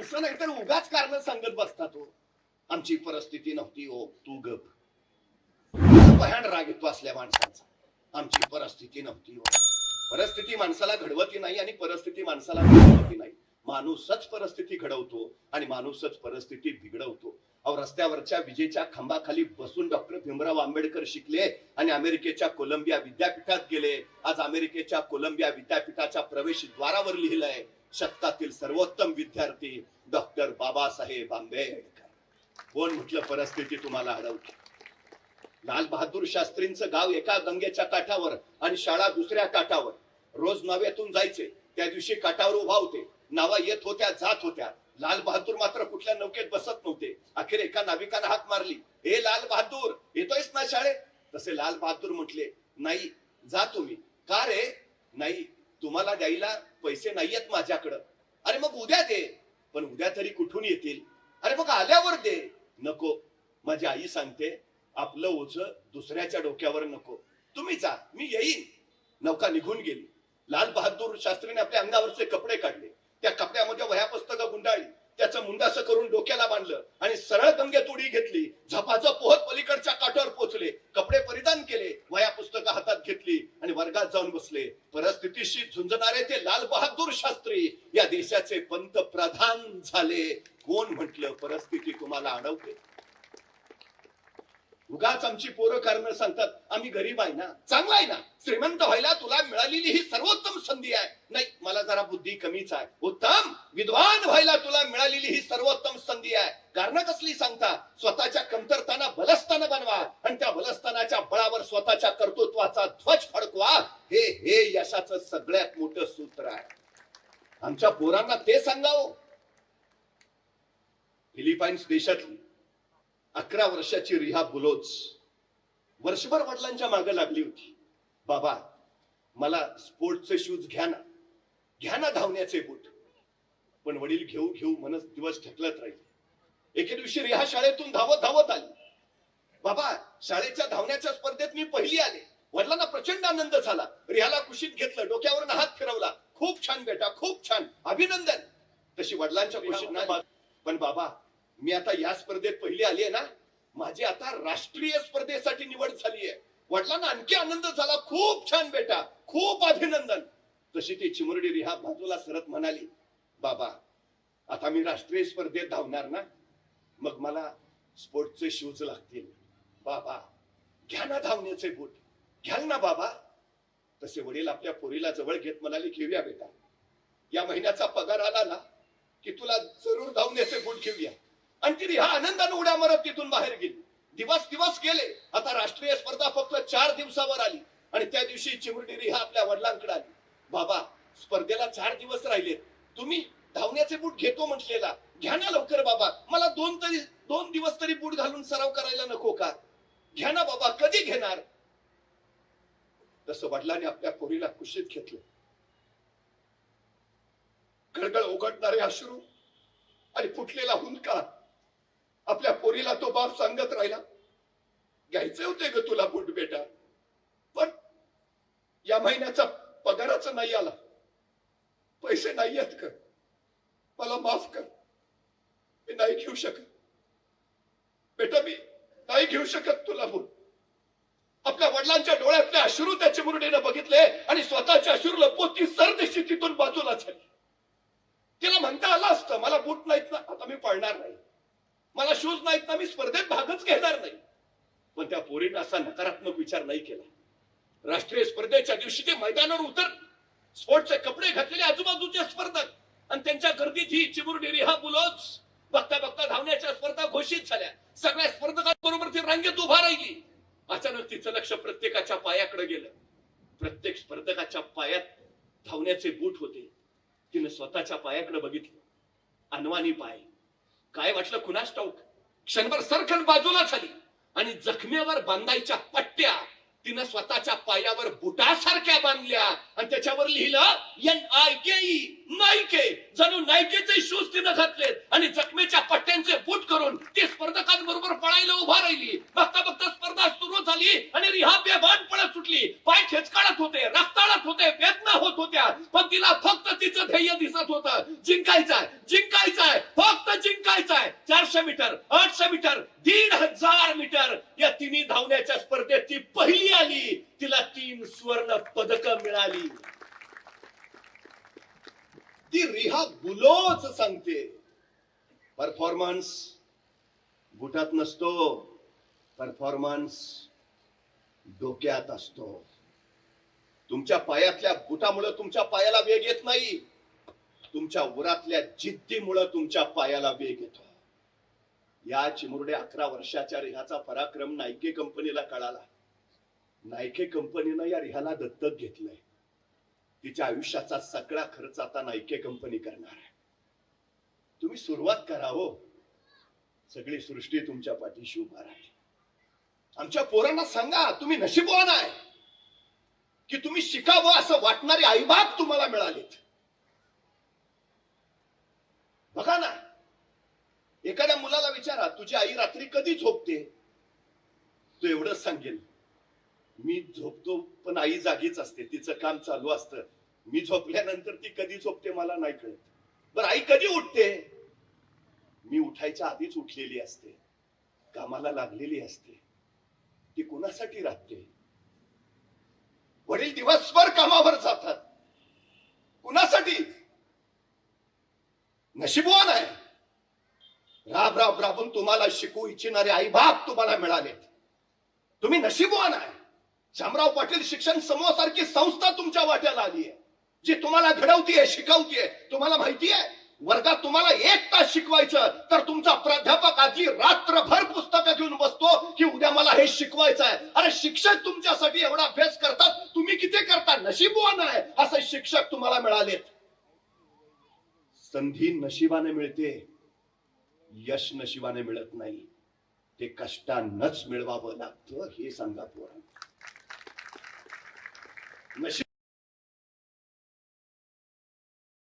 माणसं नाहीतर उगाच कारण सांगत बसतात हो आमची परिस्थिती नव्हती हो तू गप. भयान राग येतो असल्या माणसांचा. आमची परिस्थिती नव्हती हो परिस्थिती माणसाला घडवती नाही आणि परिस्थिती माणसाला घडवती नाही. माणूसच परिस्थिती घडवतो आणि माणूसच परिस्थिती बिघडवतो. अहो रस्त्यावरच्या विजेच्या खांबाखाली बसून डॉक्टर भीमराव आंबेडकर शिकले आणि अमेरिकेच्या कोलंबिया विद्यापीठात गेले. आज अमेरिकेच्या कोलंबिया विद्यापीठाच्या प्रवेश द्वारावर लिहिलंय शतकातील सर्वोत्तम विद्यार्थी डॉक्टर बाबासाहेब आंबेडकर. कोण म्हटलं परिस्थिती तुम्हाला अडवते लाल बहादूर शास्त्रींचं गाव एका गंगेच्या काठावर आणि शाळा दुसऱ्या काठावर. रोज नव्यातून जायचे त्या दिवशी काठावर उभा होते. नावा येत होत्या जात होत्या. लाल बहादूर मात्र कुठल्या नौकेत बसत नव्हते. अखेर एका नाविकानं हाक मारली. हे लाल बहादूर येतोयस ना शाळेत? तसे लाल बहादूर म्हटले नाही जा तुम्ही. का रे? नाही तुम्हाला द्यायला पैसे नाहीयेत माझ्याकडं. अरे मग उद्या दे. पण उद्या तरी कुठून येतील? अरे मग आल्यावर दे. नको. माझी आई सांगते आपलं ओझ दुसऱ्याच्या डोक्यावर नको. तुम्ही जा. मी येईन. नौका निघून गेली. लाल बहादूर शास्त्रीने आपल्या अंगावरचे कपडे काढले. त्या कपड्यामध्ये वह्या पुस्तकं गुंडाळी त्याचं मुंडासं करून डोक्याला बांधलं आणि सरळ गंगेत उडी घेतली. झपाझप पोहत पलीकडच्या काठावर पोहोचले कपडे परिधान केले. वया पुस्तकं हातात घेतली जाऊन बसले. परिस्थितीशी झुंजणारे ते लाल बहादूर शास्त्री या देशाचे पंतप्रधान झाले. कोण म्हटलं? परिस्थिती तुम्हाला अडवते उगाच आमची पोरं कारण सांगतात आम्ही गरीब आहे ना. चांगला आहे ना. श्रीमंत व्हायला तुला मिळालेली ही सर्वोत्तम संधी आहे. नाही मला जरा बुद्धी कमीच आहे. उत्तम. विद्वान व्हायला तुला मिळालेली ही सर्वोत्तम संधी आहे. कारण कसली सांगता? स्वतःच्या कमतरताना बलस्थान बनवा आणि त्या बलस्थानाच्या बळावर स्वतःच्या कर्तृत्वाचा ध्वज फडकवा. हे हे यशाचं सगळ्यात मोठं सूत्र आहे. आमच्या पोरांना ते सांगावं. फिलिपाईन्स देशातली अकरा वर्षाची रिहा बुलोच वर्षभर वडिलांच्या मागे लागली होती. बाबा मला स्पोर्टचे शूज घ्या ना. घ्या ना धावण्याचे बूट. पण वडील घेऊ घेऊ मनस दिवस ढकलत राहील. एके दिवशी रिहा शाळेतून धावत धावत आली. बाबा शाळेच्या धावण्याच्या स्पर्धेत मी पहिली आले. वडिलांना प्रचंड आनंद झाला. रिहाला कुशीत घेतलं डोक्यावरून हात फिरवला. खूप छान बेटा खूप छान. अभिनंदन. तशी वडिलांच्या कुशीत पण बाबा मी आता या स्पर्धेत पहिली आली आहे ना माझी आता राष्ट्रीय स्पर्धेसाठी निवड झाली आहे वडिलांना आणखी आनंद झाला. खूप छान बेटा खूप अभिनंदन. तशी ती चिमुरडी रिहा बाजूला सरत म्हणाली बाबा आता मी राष्ट्रीय स्पर्धेत धावणार ना मग मला स्पोर्टचे शूज लागतील. बाबा घ्या ना धावण्याचे बूट. घ्याल ना बाबा. तसे वडील आपल्या पोरीला जवळ घेत म्हणाले घेऊया बेटा. या महिन्याचा पगार आला ना की तुला जरूर धावण्याचे बूट घेऊया. आणि ती रिहा आनंदाने उड्या मारत तिथून बाहेर गेली. दिवस दिवस गेले. आता राष्ट्रीय स्पर्धा फक्त चार दिवसावर आली. आणि त्या दिवशी चिमुरडी रिहा आपल्या वडिलांकडे आली. बाबा स्पर्धेला चार दिवस राहिले. तुम्ही धावण्याचे बूट घेतो म्हटलेला. घ्या ना लवकर बाबा. मला दोन तरी दोन दिवस तरी बूट घालून सराव करायला नको का? घ्या ना बाबा कधी घेणार? तसं वडिलांनी आपल्या पोरीला कुशीत घेतलं. गळगळ ओघडणारे अश्रू आणि फुटलेला हुंदका आपल्या पोरीला तो बाप सांगत राहिला घ्यायचे होते ग तुला बूट बेटा पण या महिन्याचा पगाराच नाही आला. पैसे नाही आहेत कर मला माफ कर. मी नाही घेऊ शकत. बेटा मी नाही घेऊ शकत तुला बूट. आपल्या वडिलांच्या डोळ्यातले अश्रू त्याचे मुरडीनं बघितले आणि स्वतःच्या अश्रू लपवत ती सरदेशी तिथून बाजूला झाली. तिला म्हणता आलं असतं मला बूट नाहीत ना आता मी पळणार नाही. मला शूज नाहीत ना मी स्पर्धेत भागच घेणार नाही. पण त्या पोरीनं असा नकारात्मक विचार नाही केला. राष्ट्रीय स्पर्धेच्या दिवशी ते मैदानावर उतर स्पोर्टचे कपडे घातलेले आजूबाजूचे स्पर्धक आणि त्यांच्या गर्दीत ही चिमुरडी हा बुलोच बघता बघता धावण्याच्या स्पर्धा घोषित झाल्या. सगळ्या स्पर्धकांबरोबर ती रांगेत उभा राहिली. अचानक तिचं लक्ष प्रत्येकाच्या पायाकडे गेलं. प्रत्येक स्पर्धकाच्या पायात धावण्याचे बूट होते. तिनं स्वतःच्या पायाकडे बघितलं. अनवानी पाय. काय वाटलं कुणास ठाऊक क्षणभर सरखन बाजूला झाली आणि जखमेवर बांधायच्या पट्ट्या तिनं स्वतःच्या पायावर बुटासारख्या बांधल्या. आणि त्याच्यावर लिहिलं एन आय के नायके. जणू नायकेचे शूज तिनं घातलेत. आणि जखमेच्या पट्ट्यांचे बूट करून ती स्पर्धकांबरोबर पळायला उभा राहिली. बघता बघता स्पर्धा सुरू झाली आणि रिहा बेभान पळत सुटली. पाय खेचकाळत होते रक्ताळत होते वेदना होत होत्या. पण तिला फक्त तिचं ध्येय दिसत होतं. जिंकायचंय जिंकायचंय चारशे मीटर आठशे मीटर दीड हजार मीटर या तिन्ही धावण्याच्या स्पर्धेत ती पहिली आली तिला तीन स्वर्ण पदक मिळाली. ती रिहा बुलोच सांगते. परफॉर्मन्स बुटात नसतो. परफॉर्मन्स डोक्यात असतो. तुमच्या पायातल्या बुटामुळे तुमच्या पायाला वेग येत नाही. तुमच्या उरातल्या जिद्दीमुळे तुमच्या पायाला वेग येतो. या चिमुरडे अकरा वर्षाच्या रिहाचा पराक्रम नायके कंपनीला कळाला. नायके कंपनीनं या रिहाला दत्तक घेतलंय. तिच्या आयुष्याचा सगळा खर्च आता नायके कंपनी करणार आहे. तुम्ही सुरुवात करावं हो. सगळी सृष्टी तुमच्या पाठीशी उभा राहील. आमच्या पोरांना सांगा तुम्ही नशीबवान आहे. की तुम्ही शिकावं असं वाटणारे आईबाप तुम्हाला मिळालेत. बघा ना. एखाद्या मुलाला विचारा तुझी आई रात्री कधी झोपते? तो एवढंच सांगेल. मी झोपतो पण आई जागीच असते. तिचं काम चालू असतं. मी झोपल्यानंतर ती कधी झोपते मला नाही कळत. बरं आई कधी उठते? मी उठायच्या आधीच उठलेली असते. कामाला लागलेली असते. ती कुणासाठी राहते? वडील दिवसभर कामावर जातात. कुणासाठी? नशिबवान आहे. राब राब राबून तुम्हाला शिकू इच्छिणारे आई बाप तुम्हाला मिळालेत. तुम्ही नशिबवान आहे. शामराव पाटील शिक्षण समूहासारखी संस्था तुमच्या वाट्याला आली आहे. जी तुम्हाला घडवतीये शिकवतीये तुम्हाला माहिती आहे? वर्गात तुम्हाला एक तास शिकवायचं तर तुमचा प्राध्यापक आधी रात्रभर पुस्तकं घेऊन बसतो की उद्या मला हे शिकवायचं आहे. अरे शिक्षक तुमच्यासाठी एवढा अभ्यास करतात तुम्ही किती करता? नशीबवान आहे असे शिक्षक तुम्हाला मिळालेत. संधी नशिबाने मिळते यश नशिबाने मिळत नाही. ते कष्टानच मिळवावं लागतं हे सांगा पोरांना नशीब